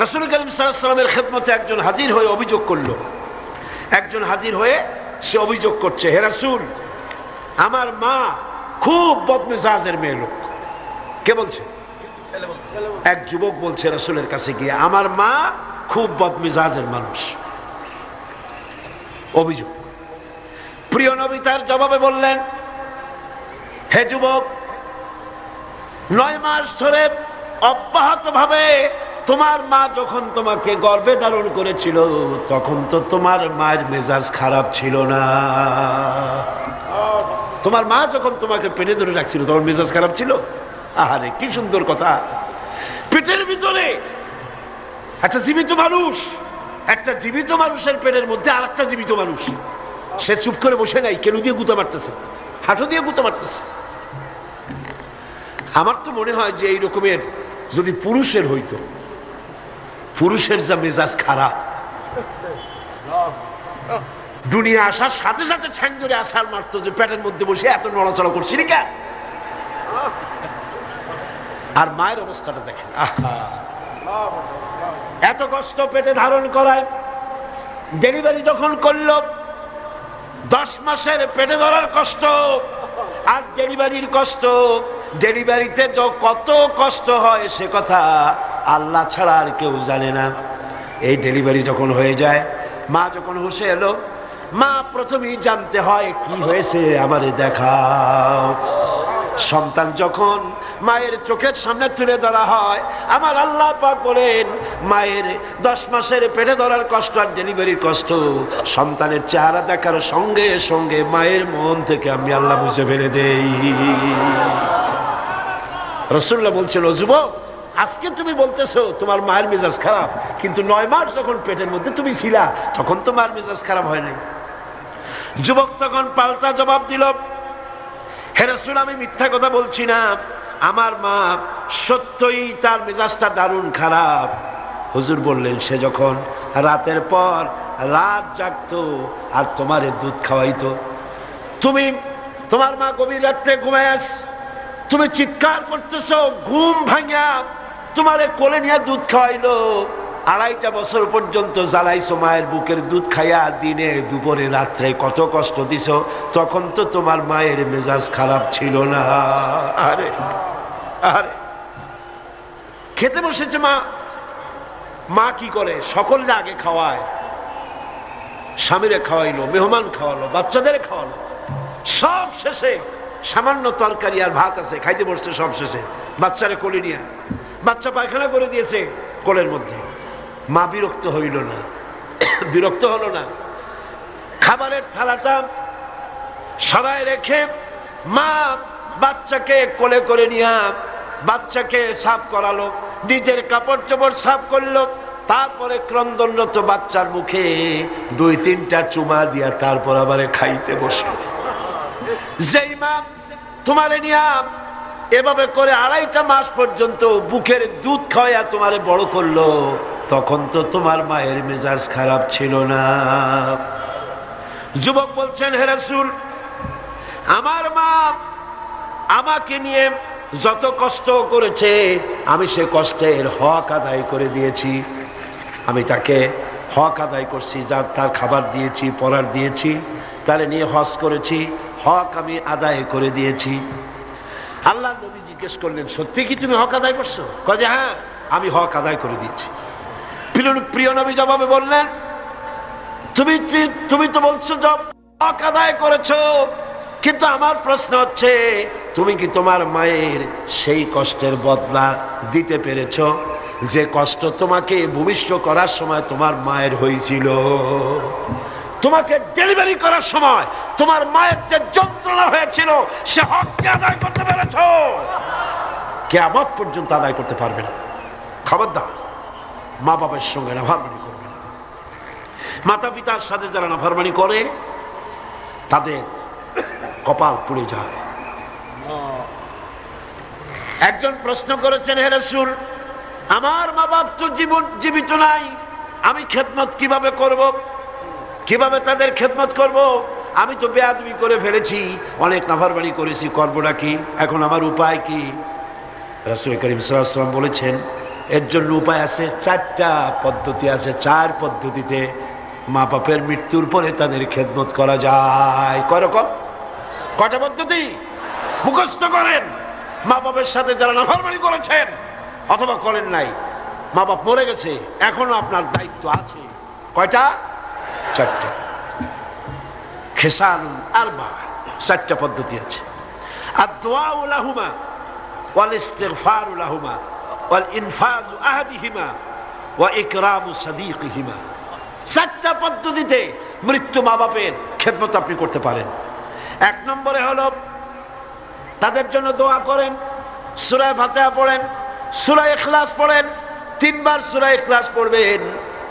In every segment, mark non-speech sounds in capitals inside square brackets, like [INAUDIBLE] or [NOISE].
রাসুল করিম সাল্লামের খেদমতে একজন হাজির হয়ে অভিযোগ করল। একজন হাজির হয়ে সে অভিযোগ করছে, হে রাসুল, আমার মা খুব বদমেজাজের মেয়ে লোক। কে বলছে? এক যুবক বলছে রাসুলের কাছে গিয়ে, আমার মা খুব বদমেজাজের মানুষ। অভিযোগ। প্রিয় নবী তার জবাবে বললেন, হে যুবক, নয় মাস ধরে অব্যাহত ভাবে তোমার মা যখন তোমাকে গর্বে ধারণ করেছিল, তখন তো তোমার মায়ের মেজাজ খারাপ ছিল না। তোমার মা যখন তোমাকে পেটে ধরে রাখছিল, তোমার মেজাজ খারাপ ছিল? আহারে, কি সুন্দর কথা। পেটের ভিতরে একটা জীবিত মানুষ, একটা জীবিত মানুষের পেটের মধ্যে আর একটা জীবিত মানুষ। সে চুপ করে বসে নাই, কেন দিয়ে গুতা মারতেছে? হাঁটু দিয়ে গুতা মারতেছে। আমার তো মনে হয় যে এই রকমের যদি পুরুষের হইতো পুরুষের যা মেজাজ খারাপ। দুনিয়া আসার সাথে সাথে ঠ্যাং ধরে আসার মারতো যে পেটের মধ্যে বসে এত নড়াচড়া করছি নি কেন আর মায়ের অবস্থাটা দেখেন এত কষ্ট পেটে ধারণ করায়, ডেলিভারি যখন করল, দশ মাসের পেটে ধরার কষ্ট আর ডেলিভারির কষ্ট, ডেলিভারিতে কত কষ্ট হয় সে কথা আল্লাহ ছাড়া আর কেউ জানে না। এই ডেলিভারি যখন হয়ে যায়, মা যখন হুসে এলো, মা, প্রথমেই জানতে হয় কি হয়েছে, আমারে দেখাও। সন্তান যখন মায়ের চোখের সামনে তুলে ধরা হয়, আমার আল্লাহ পাক বলেন, মায়ের দশ মাসের পেটে ধরার কষ্ট আর ডেলিভারির কষ্ট। সন্তানের চেহারা দেখার সঙ্গে সঙ্গে মায়ের মন থেকে আমি আল্লাহ মুছে ফেলে দেই। রসুল্লাহ বলছিল যুবক আজকে তুমি বলতেছো, তোমার মায়ের মেজাজ খারাপ, কিন্তু নয় মাস যখন পেটের মধ্যে তুমি ছিলা, তখন তো মায়ের মেজাজ খারাপ হয় নাই। যুবক তখন পাল্টা জবাব দিল, হে রসুল, আমি মিথ্যা কথা বলছি না। আমার মা সত্যই তার মেজাজটা দারুণ খারাপ। হুজুর বললেন, সে যখন রাতের পর রাত জাগতো আর তোমারে দুধ খাওয়াইতো, তুমি তোমার মা গভীর রাত্রে ঘুমায় তুমি চিৎকার করতেছ, ঘুম ভাঙা তোমারে কোলে নিয়ে দুধ খাওয়াইলো। আড়াইটা বছর পর্যন্ত জ্বালাইছো মায়ের বুকের দুধ খাইয়া দিনে, দুপুরে, রাত্রে কত কষ্ট দিছ, তখন তো তোমার মায়ের মেজাজ খারাপ ছিল না। আরে আরে। খেতে বসেছে মা। মা কি করে? সকলকে আগে খাওয়ায়। স্বামীরে খাওয়াইলো, মেহমান খাওয়ালো, বাচ্চাদের খাওয়ালো। সব শেষে সামান্য তরকারি আর ভাত আছে, খাইতে বসছে সব শেষে। বাচ্চারে কোলে নিয়ে। বাচ্চা পায়খানা করে দিয়েছে কোলের মধ্যে। মা বিরক্ত হইল না। [COUGHS] বিরক্ত হলো না। খাবারের থালাটা সরাই রেখে মা বাচ্চাকে কোলে করে নিয়ে বাচ্চাকে সাফ করালো, নিজের কাপড় চোপড় সাফ করল, তারপরে ক্রন্দনরত বাচ্চার মুখে দুই তিনটা চুমা দিয়া তারপর আবার খাইতে বসল। যেই মা তোমারে নিয়া এভাবে করে আড়াইটা মাস পর্যন্ত বুকের দুধ খাওয়া তোমারে বড় করল, তখন তো তোমার মায়ের মেজাজ খারাপ ছিল না। যুবক বলছেন হেরাসুল আমার মা আমাকে নিয়ে যত কষ্ট করেছে, আমি সে কষ্টের হক আদায় করে দিয়েছি। আমি তাকে হক আদায় করছি, যা তার খাবার দিয়েছি পড়ার দিয়েছি, তারে নিয়ে হজ করেছি, হক আমি আদায় করে দিয়েছি। আল্লাহ নবী জিজ্ঞেস করলেন, সত্যি কি তুমি হক আদায় করছ? কাজে হ্যাঁ আমি হক আদায় করে দিয়েছি। প্রিয় নবী জবাবে বললেন, তুমি তুমি তো বলছো হক আদায় করেছ, কিন্তু আমার প্রশ্ন হচ্ছে, তুমি কি তোমার মায়ের সেই কষ্টের বদলা দিতে পেরেছ? যে কষ্ট তোমাকে ভূমিষ্ঠ করার সময় তোমার মায়ের হয়েছিল। তোমাকে ডেলিভারি করার সময় তোমার মায়ের যে যন্ত্রণা হয়েছিল, সে হককে আদায় করতে পেরেছ। কেমন পর্যন্ত আদায় করতে পারবে না। খবরদার মা বাবার সঙ্গে নাফারমানি করবে না। মাতা পিতার সাথে যারা নাফারমানি করে, তাদের কপাল পুড়ে যায়। একজন প্রশ্ন করেছেন, হে রসুল, আমার মা বাপ তো জীবন জীবিত নাই, আমি খেদমত কীভাবে করব? কীভাবে তাদের খেদমত করব? আমি তো বেয়াদবি করে ফেলেছি, অনেক নাফারবাড়ি করেছি, করবোটা কি? এখন আমার উপায় কি? রাসুল করিম সাল্লাম বলেছেন, এর জন্য উপায় আছে, চারটা পদ্ধতি আছে। চার পদ্ধতিতে মা বাপের মৃত্যুর পরে তাদের খেদমত করা যায়। কয় রকম? কয়টা পদ্ধতি? মুখস্থ করেন। মা বাপের সাথে যারা নাফরমানি করেছেন, অথবা করেন নাই, মা বাপ মরে গেছে, এখনও আপনার দায়িত্ব আছে। কয়টা? চারটা। খেসান আরবা, চারটা পদ্ধতি আছে। আর দোয়া লাহুমা, ওয়াল ইস্তেগফার লাহুমা, ওয়াল ইনফাজ আহাদিহিমা, ওয়া ইকরামু সাদিকিহিমা। চারটা পদ্ধতিতে মৃত্যু মা বাপের খেদমত আপনি করতে পারেন। এক নম্বরে হলো, তাদের জন্য দোয়া করেন, সুরায় ফাতেহা পড়েন, সুরায় ইখলাস পড়েন, তিনবার সুরায় ইখলাস পড়বেন।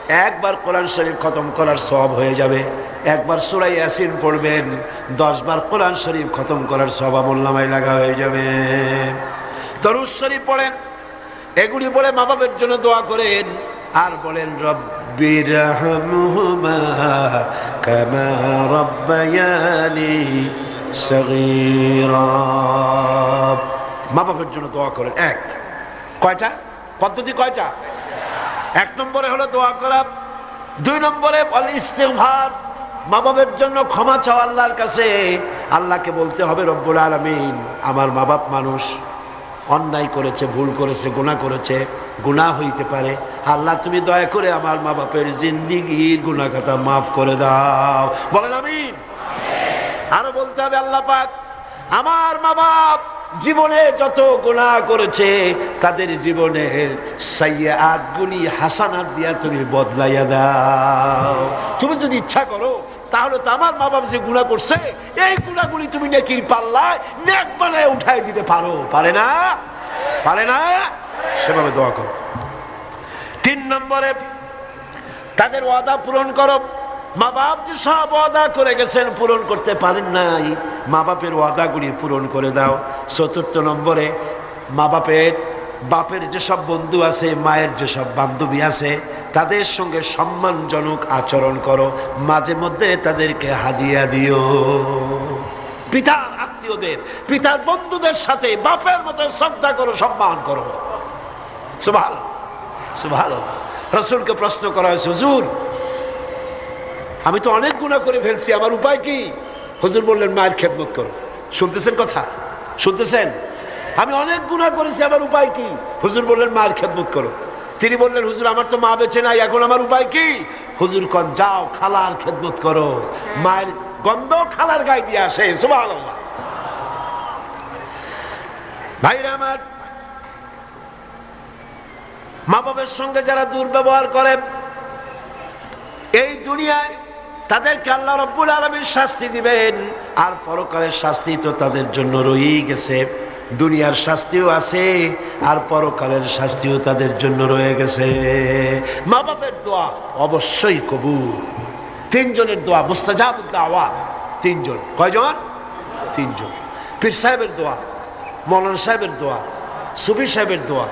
একবার কোরআন শরীফ খতম করার সব হয়ে যাবে। একবার সুরাই ইয়াসিন পড়বেন, দশবার কোরআন শরীফ খতম করার সব আমল্লামায় লাগা হয়ে যাবে। দরুদ শরীফ পড়েন, এগুলি বলে মা বাবের জন্য দোয়া করেন, আর বলেন রব্বির মা বাবার জন্য দোয়া করেন। এক, কয়টা? পদ্ধতি কয়টা? এক নম্বরে হলো দোয়া করা, দুই নম্বরে বলে ইস্তেগফার মা বাবার জন্য ক্ষমা চাও আল্লাহর কাছে। আল্লাহকে বলতে হবে, রব্বুল আলামিন, আমার মা বাপ মানুষ অন্যায় করেছে, ভুল করেছে, গুনাহ করেছে, গুনাহ হইতে পারে। আল্লাহ, তুমি দয়া করে আমার মা বাপের গুনাহ কথা মাফ করে দাও। বলেন আমিন। আরও বলতে হবে, আল্লাহ পাক, আমার মা বাপ জীবনে যত গুনাহ করেছে, তাদের গুলি হাসানাত দিয়া তুমি বদলাইয়া দাও। তুমি যদি ইচ্ছা করো, তাহলে তো আমার মা বাপ যে গুণা করছে, এই গুণাগুলি তুমি নেকির পাল্লায় নেক বানায় উঠাই দিতে পারো। পারে না? পারে না? সেভাবে দোয়া করো। তিন নম্বরে তাদের ওয়াদা পূরণ করো। মা বাপ যে সব ওয়াদা করে গেছেন পূরণ করতে পারেন নাই। মা বাপের ওয়াদাগুলি পূরণ করে দাও। চতুর্থ নম্বরে মা বাপের বাপের যেসব বন্ধু আছে, মায়ের যেসব বান্ধবী আছে, তাদের সঙ্গে সম্মানজনক আচরণ করো। মাঝে মধ্যে তাদেরকে হাদিয়া দিও। পিতার আত্মীয়দের, পিতার বন্ধুদের সাথে বাপের মতো শ্রদ্ধা করো, সম্মান করো। সুভাল সুভাল রসুলকে প্রশ্ন করা হয়েছে, হুজুর আমি তো অনেক গুণা করে ফেলছি, আমার উপায় কি? হুজুর বললেন, মায়ের খেদমত করো। শুনতেছেন কথা? শুনতেছেন? আমি অনেক গুণা করেছি, আমার উপায় কি? হুজুর বললেন, মায়ের খেদমত করো। তিনি বললেন, হুজুর, আমার তো মা বেঁচে নাই, এখন আমার উপায় কি? হুজুর কন, যাও, খালার খেদমত করো। মায়ের গন্ধ খালার গায়ে দিয়ে আসে, সুবহানাল্লাহ। ভাইরা আমার মা বাবার সঙ্গে যারা দুর্ব্যবহার করে, এই দুনিয়ায় তাদেরকে আল্লাহ রব্বুল আলমীর শাস্তি দিবেন। আর পরকালের শাস্তি তো তাদের জন্য রয়েই গেছে। দুনিয়ার শাস্তিও আছে, আর পরকালের শাস্তিও তাদের জন্য রয়ে গেছে। মা বাপের দোয়া অবশ্যই কবুল। তিনজনের দোয়া মুস্তাজাবুদ্দাওয়া তিনজন। কয়জন? তিনজন। পীর সাহেবের দোয়া, মৌলানা সাহেবের দোয়া, সুফি সাহেবের দোয়া।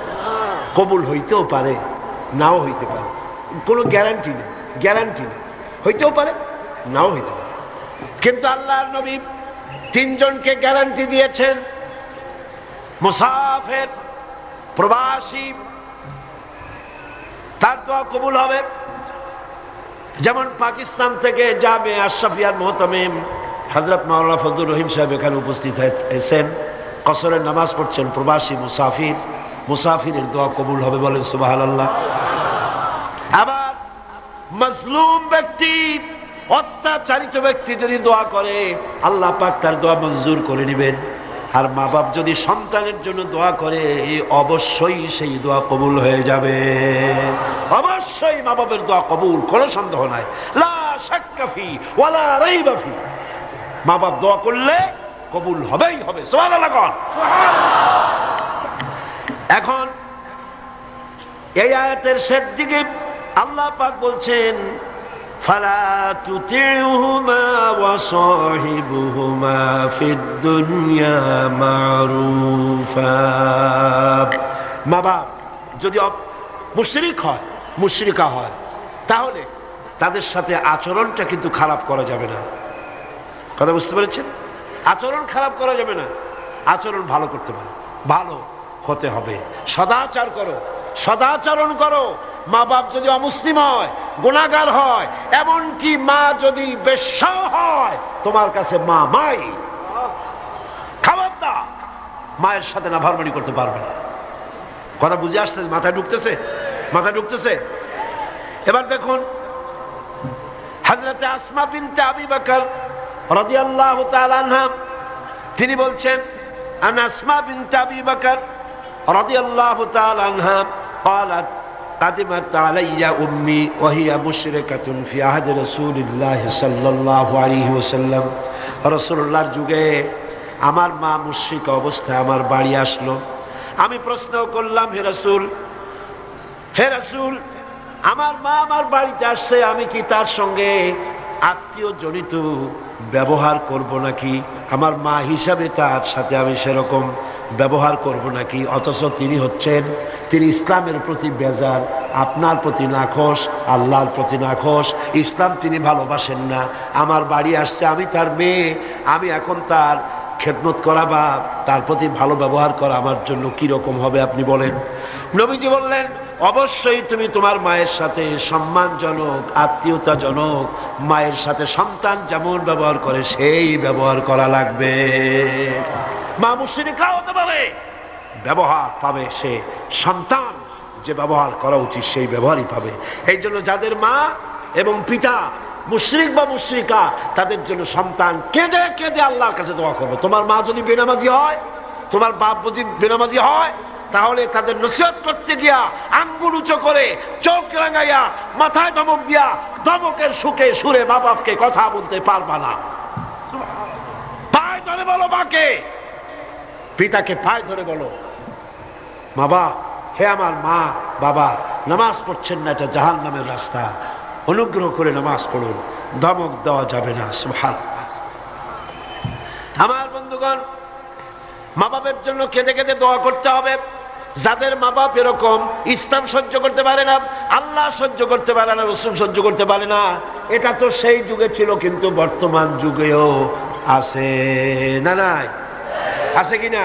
কবুল হইতেও পারে, নাও হইতে পারে। কোনো গ্যারান্টি নেই গ্যারান্টি নেই। হইতেও পারে। নাও হইতে পারে। কিন্তু আল্লাহর নবী তিনজনকে গ্যারান্টি দিয়েছেন, মুসাফের প্রবাসী, তার দোয়া কবুল হবে। যেমন পাকিস্তান থেকে যাবে আশরাফিয়ার মোহতামিম হজরত মাওলানা ফজলুর রহিম সাহেব এখানে উপস্থিত হয়েছেন কসরের নামাজ পড়ছেন প্রবাসী মুসাফির। মুসাফিরের দোয়া কবুল হবে বলেন সুবাহ আল্লাহ আবার মজলুম ব্যক্তি অত্যাচারিত ব্যক্তি যদি দোয়া করে, আল্লাহ পাক তার দোয়া মঞ্জুর করে নেবেন। আর মা বাপ যদি সন্তানের জন্য দোয়া করে, অবশ্যই সেই দোয়া কবুল হয়ে যাবে। অবশ্যই মা বাপের দোয়া কবুল, কোনো সন্দেহ নাই। মা বাপ দোয়া করলে কবুল হবেই হবে। এখন এই আয়াতের শেষ দিকে আল্লাহ পাক বলছেন তুতিউহুমা ওয়া সাহিবুহুমা ফিদ দুনিয়া মারুফা মা বাপ, যদি মুশরিক হয়, মুশরিকা হয়, তাহলে তাদের সাথে আচরণটা কিন্তু খারাপ করা যাবে না। কথা বুঝতে পেরেছেন? আচরণ খারাপ করা যাবে না। আচরণ ভালো করতে পারে। ভালো হতে হবে। সদাচার করো। সদাচরণ করো। মা বাপ যদি অমুসলিম হয় গুণাগার হয় এমনকি মা যদি বেশ্যা হয় তোমার কাছে মা মাই খাবারদার মায়ের সাথে না ভারমানি করতে পারবে না কথা বুঝে আসছে মাথায় ঢুকতেছে মাথায় ঢুকতেছে এবার দেখুন হজরতে আসমা বিনতে আবি বকর রাদিয়াল্লাহু তাআলা আনহা তিনি বলছেন আন আসমা বিনতে আবি বকর রাদিয়াল্লাহু তাআলা আনহা قالت قدمت علي أمي وهي مشركة في عهد رسول الله صلى الله عليه وسلم রসুল্লাহর যুগে আমার মা মুশ্রিক অবস্থায় আমার বাড়ি আসলো আমি প্রশ্ন করলাম হে রসুল হে রসুল আমার মা আমার বাড়িতে আসছে আমি কি তার সঙ্গে আত্মীয় জনিত ব্যবহার করব নাকি আমার মা হিসাবে তার সাথে আমি সেরকম ব্যবহার করব নাকি অথচ তিনি হচ্ছেন তিনি ইসলামের প্রতি বেজার, আপনার প্রতি নাখোশ, আল্লাহর প্রতি নাখোশ। ইসলাম তিনি ভালোবাসেন না। আমার বাড়ি আসছে, আমি তার মেয়ে, আমি এখন তার খেদমত করা বা তার প্রতি ভালো ব্যবহার করা আমার জন্য কি রকম হবে আপনি বলেন। নবীজি বললেন, অবশ্যই তুমি তোমার মায়ের সাথে সম্মানজনক, আত্মীয়তাজনক, মায়ের সাথে সন্তান যেমন ব্যবহার করে, সেই ব্যবহার করা লাগবে। মা মুসিরিকা হতে পারে। ব্যবহার পাবে সে সন্তান। যে ব্যবহার করা উচিত, সেই ব্যবহারই পাবে। এই জন্য যাদের মা এবং পিতা মুশরিক বা মুশরিকা, তাদের জন্য সন্তান কেঁদে কেঁদে আল্লাহর কাছে দোয়া করবে। তোমার মা যদি বেনামাজি হয়, তোমার বাপ যদি বেনামাজি হয়, তাহলে তাদের নসিহত করতে গিয়া আঙ্গুল উঁচু করে চোখ রাঙাইয়া, মাথায় ধমক দিয়া ধমকের সুখে সুরে মা বাপকে কথা বলতে পারবা না। পায়ে ধরে বলো মাকে। পিতাকে পায়ে ধরে বলো। বাবা হে আমার মা, বাবা, নামাজ পড়ছেন না, এটা জাহান নামের রাস্তা। অনুগ্রহ করে নামাজ পড়ুন, ধমক দেওয়া যাবে না সুহান আমার বন্ধুগণ, মা বাপের জন্য কেঁদে কেঁদে দোয়া করতে হবে। যাদের মা বাপ এরকম ইসলাম সহ্য করতে পারে না, আল্লাহ সহ্য করতে পারে না, রসুল সহ্য করতে পারে না, এটা তো সেই যুগে ছিল, কিন্তু বর্তমান যুগেও আছে না নাই? আছে কিনা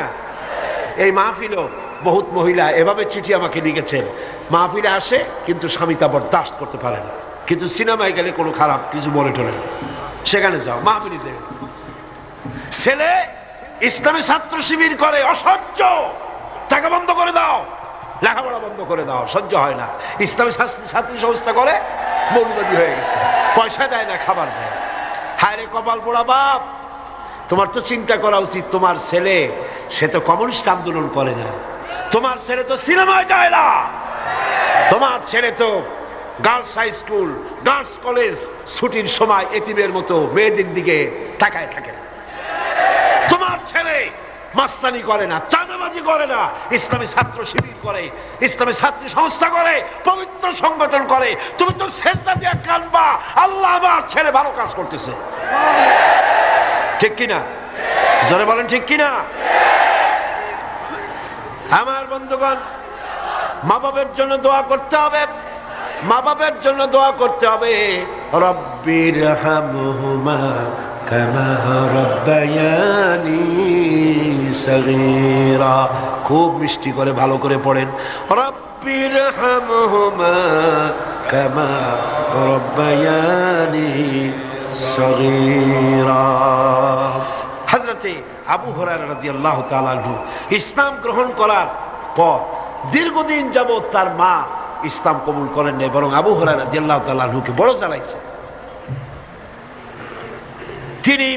এই মাহফিলও বহুত মহিলা এভাবে চিঠি আমাকে লিখেছেন। মাহফিলে আসে, কিন্তু স্বামী তা বরদাস্ত করতে পারে না। কিন্তু সিনেমায় গেলে কোনো খারাপ কিছু বলে টলে। সেখানে যাও, মাহফিলে যাও। ছেলে ইসলামী ছাত্র শিবির করে, অসহ্য! টাকা বন্ধ করে দাও। লেখাপড়া বন্ধ করে দাও, সহ্য হয় না। ইসলামী ছাত্র- ছাত্রী সংস্থা করে মৌলবাদী হয়ে গেছে। পয়সা দেয় না, খাবার দেয়। হায় রে কপাল পোড়া বাপ! তোমার তো চিন্তা করা উচিত, তোমার ছেলে, সে তো কমিউনিস্ট আন্দোলন করে না। তোমার ছেলে তো সিনেমায় যায় না। তোমার ছেলে তো girls high school girls college ছুটির সময় এতিমের মতো মেয়েদের দিকে তাকায় থাকে না। তোমার ছেলে মাস্তানি করে না, চাঁদাবাজি করে না, ইসলামী ছাত্র শিবির করে, ইসলামী ছাত্রী সংস্থা করে, পবিত্র সংগঠন করে। তুমি তো শেষটা দিয়ে কানবা আল্লাহ আমার ছেলে ভালো কাজ করতেছে। ঠিক কিনা? জোরে বলেন ঠিক কিনা? আমার বন্ধুগণ মা বাবের জন্য দোয়া করতে হবে। মা বাবের জন্য দোয়া করতে হবে। রব্বির কামা খুব মিষ্টি করে ভালো করে পড়েন। রব্বির হামহুমা কামা সগীরা। হজরতে আবু হরার ইসলাম গ্রহণ করার পর দীর্ঘদিন যাবৎ তার মা ইসলাম কবুল করেন নাই, বরং আবু হরার তাআলা আনহুকে বড় জ্বালাইছে। তিনি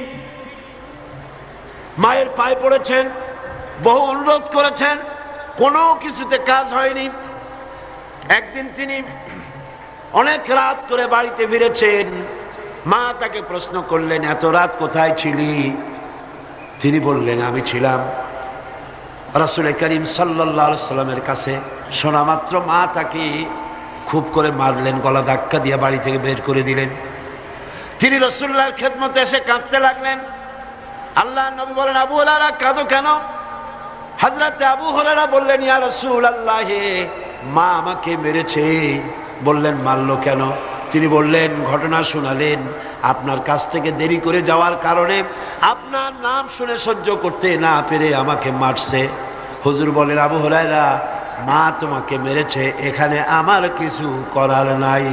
মায়ের পায়ে পড়েছেন, বহু অনুরোধ করেছেন, কোনো কিছুতে কাজ হয়নি। একদিন তিনি অনেক রাত করে বাড়িতে ফিরেছেন, মা তাকে প্রশ্ন করলেন, এত রাত কোথায় ছিলি? তিনি বললেন, আমি ছিলাম রাসুল করিম সাল্লাহ সাল্লামের কাছে। শোনা মাত্র মা তাকে খুব করে মারলেন, গলা ধাক্কা দিয়ে বাড়ি থেকে বের করে দিলেন। তিনি রসুল্লাহ রসুল্লাহর খেদমতে এসে কাঁদতে লাগলেন। আল্লাহ নবী বলেন, আবু হলারা কাঁদো কেন? হাজরাতে আবু হলারা বললেন, ইয়া রসুল আল্লাহ মা আমাকে মেরেছে। বললেন, মারলো কেন? তিনি বললেন, ঘটনা শোনালেন। আপনার কাছ থেকে দেরি করে যাওয়ার কারণে আপনার নাম শুনে সহ্য করতে না পেরে আমাকে মারছে। হুজুর বলেন, আবু হরাইরা মা তোমাকে মেরেছে, এখানে আমার কিছু করার নাই।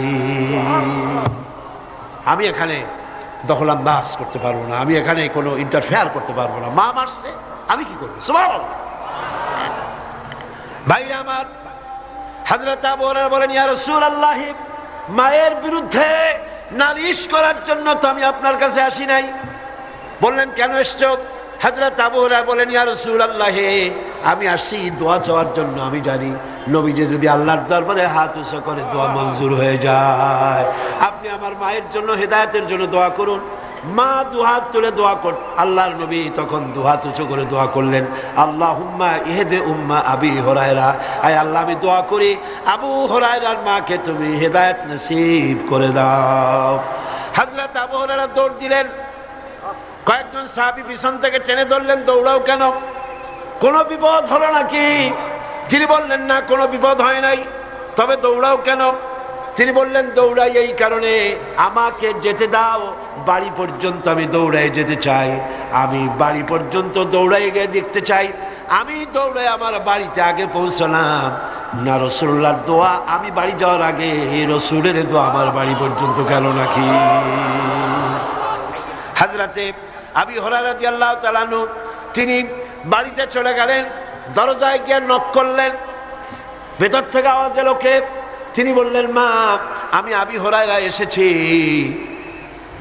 আমি এখানে দখলান্দাজ করতে পারব না, আমি এখানে কোনো ইন্টারফেয়ার করতে পারব না। মা মারছে, আমি কি করব। ভাই আমার হাজরত আবু হুরায়রা বলেন, ইয়া মায়ের বিরুদ্ধে নালিশ করার জন্য তো আমি আপনার কাছে আসি নাই। বললেন, কেন এসছো? হাজরত তাবুরা বলেন ইয়া রাসূলুল্লাহ, আমি আসি দোয়া চাওয়ার জন্য। আমি জানি নবীজি যদি আল্লাহর দরবারে হাত উঁচু করে দোয়া মঞ্জুর হয়ে যায়। আপনি আমার মায়ের জন্য হেদায়তের জন্য দোয়া করুন। মা দুহাত তুলে দোয়া কর, আল্লাহর নবী তখন দুহাত উঁচু করে দোয়া করলেন আল্লাহ হুম্মা ইহেদে উম্মা আবি হরায়রা। আয় আল্লাহ, আমি দোয়া করি, আবু হরায়রার মাকে তুমি হেদায়েত নসিব করে দাও। হাজরত আবু হরায়রা দৌড় দিলেন। কয়েকজন সাহাবি পিছন থেকে টেনে ধরলেন, দৌড়াও কেন? কোনো বিপদ হলো নাকি? তিনি বললেন, না, কোনো বিপদ হয় নাই। তবে দৌড়াও কেন? তিনি বললেন, দৌড়াই এই কারণে। আমাকে যেতে দাও। বাড়ি পর্যন্ত আমি দৌড়াই যেতে চাই। আমি বাড়ি পর্যন্ত দৌড়াই গিয়ে দেখতে চাই। আমি দৌড়ে আমার বাড়িতে আগে পৌঁছলাম। না রসুল্লার দোয়া, আমি বাড়ি যাওয়ার আগে এই রসুলের দোয়া আমার বাড়ি পর্যন্ত গেল নাকি? হাজরাতে আবি হরারাদি আল্লাহ তালানু তিনি বাড়িতে চলে গেলেন, দরজায় গিয়ে নক করলেন। ভেতর থেকে আওয়াজ এলো তিনি বললেন, মা, আমি আবি হরাইরা এসেছি।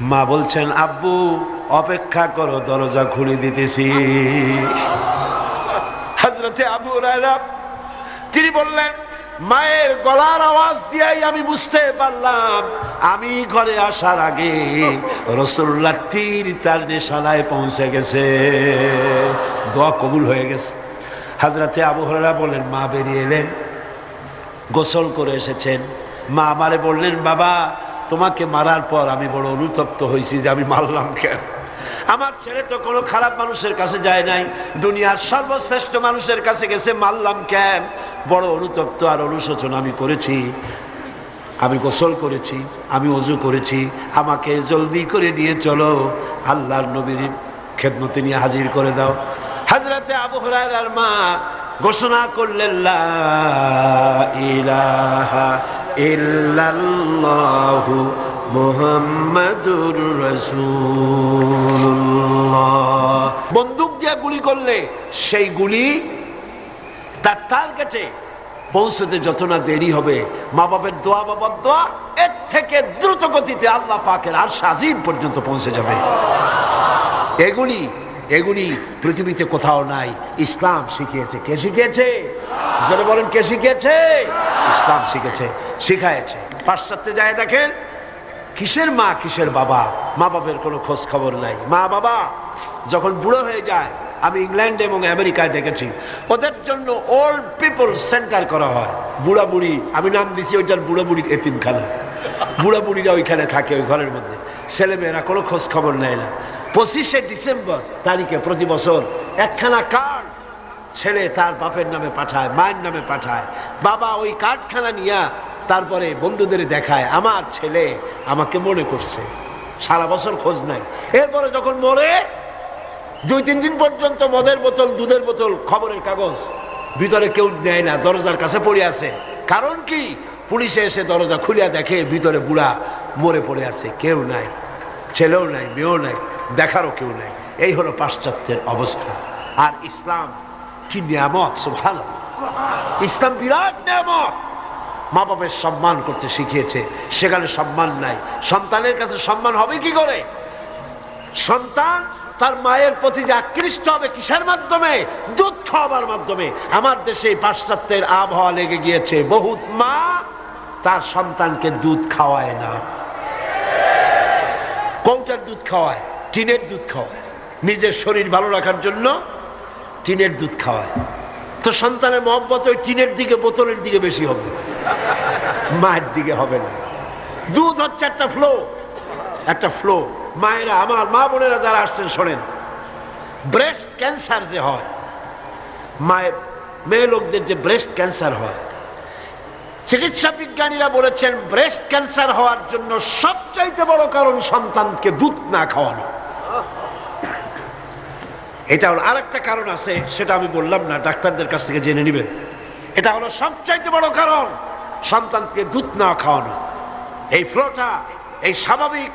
মা বলছেন, আব্বু, অপেক্ষা করো, দরজা খুলে দিতেছি। হাজরতে আবু হরাইরা তিনি বললেন, মায়ের গলার আওয়াজ দিয়াই আমি বুঝতে পারলাম, আমি ঘরে আসার আগে রসুল্লাহ তীর তার নিশানায় পৌঁছে গেছে। দোয়া কবুল হয়ে গেছে। হাজরাতে আবু বলেন মা বেরিয়ে এলেন। গোসল করে এসেছেন। মা আমারে বললেন, বাবা, তোমাকে মারার পর আমি বড় অনুতপ্ত হয়েছি যে আমি মারলাম কেন? আমার ছেলে তো কোনো খারাপ মানুষের কাছে যায় নাই। দুনিয়ার সর্বশ্রেষ্ঠ মানুষের কাছে গেছে, মারলাম কেন? বড় অনুতপ্ত আর অনুশোচন আমি করেছি। আমি গোসল করেছি, আমি অজু করেছি। আমাকে জলদি করে দিয়ে চলো। আল্লাহর নবীর খেদমতে নিয়ে হাজির করে দাও। হাজরাতে আবু হরাইরার মা ঘোষণা করলেন ইলাহা ইল্লাল্লাহু বন্দুক দিয়ে গুলি করলে, সেই গুলি তার টার্গেটে পৌঁছতে যত না দেরি হবে মা বাবের দোয়া বাবার দোয়া এর থেকে দ্রুত গতিতে আল্লাহ পাকের আর সাজিম পর্যন্ত পৌঁছে যাবে। এগুলি এগুলি পৃথিবীতে কোথাও নাই। ইসলাম শিখিয়েছে। কে শিখিয়েছে? যারা বলেন, কে শিখিয়েছে? ইসলাম শিখেছে শিখাইছে পাশ্চাত্যে যায় দেখেন, কিসের মা, কিসের বাবা? মা বাবার কোনো খোঁজ খবর নাই। মা, বাবা, যখন বুড়ো হয়ে যায়, আমি ইংল্যান্ড এবং আমেরিকায় দেখেছি, ওদের জন্য ওল্ড পিপল সেন্টার করা হয়। বুড়া বুড়ি, আমি নাম দিছি ওইটার বুড়ো বুড়ি এতিমখানা। বুড়া বুড়িরা ওইখানে থাকে, ওই ঘরের মধ্যে। ছেলেমেয়েরা কোনো খোঁজ খবর নেয় না। পঁচিশে ডিসেম্বর তারিখে প্রতি বছর একখানা কার্ড ছেলে তার বাপের নামে পাঠায়, মায়ের নামে পাঠায়। বাবা ওই কার্ডখানা নিয়ে তারপরে বন্ধুদের দেখায়, আমার ছেলে আমাকে মনে করছে, সারা বছর খোঁজ নাই। এরপরে যখন মরে, দুই, তিন দিন পর্যন্ত মদের বোতল, দুধের বোতল, খবরের কাগজ, ভিতরে কেউ নেয় না, দরজার কাছে পড়ে আছে। কারণ কি? পুলিশে এসে দরজা খুলিয়া দেখে ভিতরে বুড়া মরে পড়ে আছে, কেউ নাই, ছেলেও নাই, মেয়েও নাই। দেখারও কেউ নাই। এই হলো পাশ্চাত্যের অবস্থা। আর ইসলাম কি নিয়ামত ভালো ইসলাম বিরাট নিয়ামত। মা বাবার সম্মান করতে শিখিয়েছে। সেখানে সম্মান নাই। সন্তানের কাছে সম্মান হবে কি করে? সন্তান তার মায়ের প্রতি যে আকৃষ্ট হবে কিসের মাধ্যমে? দুধ খাওয়াবার মাধ্যমে। আমার দেশে পাশ্চাত্যের আবহাওয়া লেগে গিয়েছে। বহুত মা তার সন্তানকে দুধ খাওয়ায় না। কৌটার দুধ খাওয়ায়? টিনের দুধ খাওয়ায়। নিজের শরীর ভালো রাখার জন্য টিনের দুধ খাওয়ায়। তো সন্তানের মহব্বত ওই টিনের দিকে, বোতলের দিকে বেশি হবে। মায়ের দিকে হবে না। দুধ হচ্ছে একটা ফ্লো একটা ফ্লো মায়েরা, আমার মা বোনেরা যারা আসছেন, শোনেন। ব্রেস্ট ক্যান্সার যে হয়, মায়ের, মেয়ে লোকদের যে ব্রেস্ট ক্যান্সার হয়, চিকিৎসা বিজ্ঞানীরা বলেছেন ব্রেস্ট ক্যান্সার হওয়ার জন্য সবচাইতে বড় কারণ সন্তানকে দুধ না খাওয়ানো। এটা হলো আর একটা কারণ আছে, সেটা আমি বললাম না, ডাক্তারদের কাছ থেকে জেনে নেবেন। এটা হলো সবচাইতে বড় কারণ, সন্তানকে দুধ না খাওয়ানো। এই ফ্লোটা, এই স্বাভাবিক